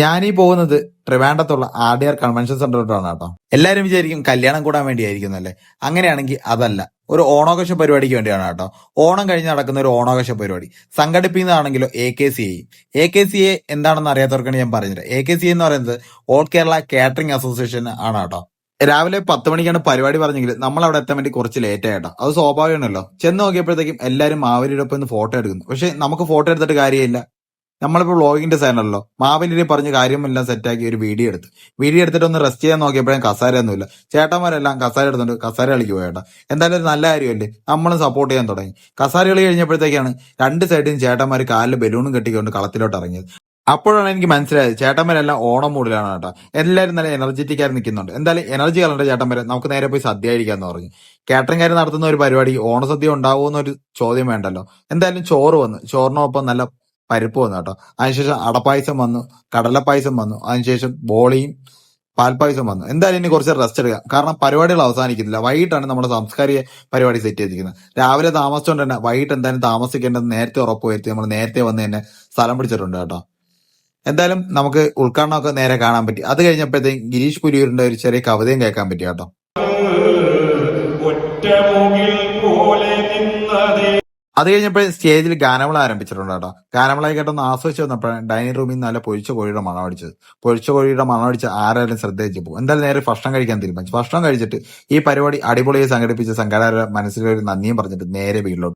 ഞാനീ പോകുന്നത് ട്രിവാൻഡത്തുള്ള ആർ ഡി ആർ കൺവെൻഷൻ സെന്ററിലോട്ടാണ് കേട്ടോ. എല്ലാവരും വിചാരിക്കും കല്യാണം കൂടാൻ വേണ്ടിയായിരിക്കുന്നല്ലേ അങ്ങനെയാണെങ്കിൽ അതല്ല. ഒരു ഓണാഘോഷ പരിപാടിക്ക് വേണ്ടിയാണ് കേട്ടോ. ഓണം കഴിഞ്ഞ് നടക്കുന്ന ഒരു ഓണാഘോഷ പരിപാടി. സംഘടിപ്പിക്കുന്നതാണെങ്കിലോ A K C I A K C A എന്താണെന്ന് അറിയാത്തവർക്കാണ് ഞാൻ പറഞ്ഞത്. എ കെ സി എന്ന് പറയുന്നത് ഓൾ കേരള കാറ്ററിംഗ് അസോസിയേഷൻ ആണ് കേട്ടോ. രാവിലെ പത്ത് മണിക്കാണ് പരിപാടി പറഞ്ഞെങ്കിൽ നമ്മൾ അവിടെ എത്താൻ വേണ്ടി കുറച്ച് ലേറ്റ് ആയിട്ടോ അത് സ്വാഭാവികമാണല്ലോ. ചെന്ന് നോക്കിയപ്പോഴത്തേക്കും എല്ലാവരും മാവരിയുടെ ഒപ്പം ഫോട്ടോ എടുക്കുന്നു. പക്ഷെ നമുക്ക് ഫോട്ടോ എടുത്തിട്ട് കാര്യമില്ല. നമ്മളിപ്പോൾ വ്ളോഗിന്റെ സൈനല്ലോ മാവേലിനെ പറഞ്ഞ് കാര്യമെല്ലാം സെറ്റാക്കി ഒരു വീഡിയോ എടുത്ത്. വീഡിയോ എടുത്തിട്ട് ഒന്ന് റെസ്റ്റ് ചെയ്യാൻ നോക്കിയപ്പോഴും കസാരയൊന്നുമില്ല. ചേട്ടന്മാരെല്ലാം കസാര എടുത്തുണ്ട് കസാര കളിക്ക് പോയേട്ടാ എന്തായാലും ഒരു നല്ല കാര്യമല്ലേ? നമ്മളും സപ്പോർട്ട് ചെയ്യാൻ തുടങ്ങി. കസാര കളി കഴിഞ്ഞപ്പോഴത്തേക്കാണ് രണ്ട് സൈഡിൽ ചേട്ടന്മാർ കാലിൽ ബലൂണും കെട്ടിക്കൊണ്ട് കളത്തിലോട്ട് ഇറങ്ങിയത്. അപ്പോഴാണ് എനിക്ക് മനസ്സിലായത് ചേട്ടന്മാരെല്ലാം ഓണം മൂടിലാണ് കേട്ടോ. എല്ലാവരും നല്ല എനർജറ്റിക് ആയി നിൽക്കുന്നുണ്ട്. എന്തായാലും എനർജി കളണ്ട ചേട്ടന്മാരെ നമുക്ക് നേരെ പോയി സദ്യ കഴിക്കാമെന്ന് പറഞ്ഞു കാറ്ററിംഗുകാർ നടത്തുന്ന ഒരു പരിപാടി ഓണസദ്യ ഉണ്ടാവുമോ എന്നൊരു ചോദ്യം വേണ്ടല്ലോ. എന്തായാലും ചോറ് വന്നു ചോറിനൊപ്പം നല്ല പരിപ്പ് വന്നു കേട്ടോ അതിനുശേഷം അടപ്പായസം വന്നു കടലപ്പായസം വന്നു അതിനുശേഷം ബോളിയും പാൽപ്പായസം വന്നു. എന്തായാലും ഇനി കുറച്ച് റെസ്റ്റ് എടുക്കാം. കാരണം പരിപാടികൾ അവസാനിക്കുന്നില്ല. വൈകിട്ടാണ് നമ്മുടെ സാംസ്കാരിക പരിപാടി സെറ്റ് ചെയ്തിരിക്കുന്നത്. രാവിലെ താമസിച്ചുകൊണ്ട് തന്നെ വൈകിട്ട് എന്തായാലും താമസിക്കേണ്ടത് നേരത്തെ ഉറപ്പ് വരുത്തി നമ്മൾ നേരത്തെ വന്ന് തന്നെ സ്ഥലം പിടിച്ചിട്ടുണ്ട് കേട്ടോ. എന്തായാലും നമുക്ക് ഉൾക്കാടനമൊക്കെ നേരെ കാണാൻ പറ്റി. അത് കഴിഞ്ഞപ്പോഴത്തേക്കും ഗിരീഷ് പുലിയൂരിന്റെ ഒരു ചെറിയ കവിതയും കേൾക്കാൻ പറ്റി കേട്ടോ. അത് കഴിഞ്ഞപ്പോൾ സ്റ്റേജിൽ ഗാനമേള ആരംഭിച്ചിട്ടുണ്ട് കേട്ടോ. ഗാനമേള കേട്ടൊന്ന് ആസ്വദിച്ച് വന്നപ്പോഴാണ് ഡൈനിങ് റൂമിൽ നിന്ന് നല്ല പൊരിച്ച കോഴിയുടെ മണം അടിച്ചത്. പൊരിച്ച കോഴിയുടെ മണം അടിച്ച് ആരായാലും ശ്രദ്ധിച്ചു പോകും എന്തായാലും നേരെ ഭക്ഷണം കഴിക്കാൻ തീരുമാനിച്ചു. ഭക്ഷണം കഴിച്ചിട്ട് ഈ പരിപാടി അടിപൊളിയായി സംഘടിപ്പിച്ച സംഘാടകരുടെ മനസ്സിലൊരു നന്ദിയും പറഞ്ഞിട്ട് നേരെ വീട്ടിലോട്ട്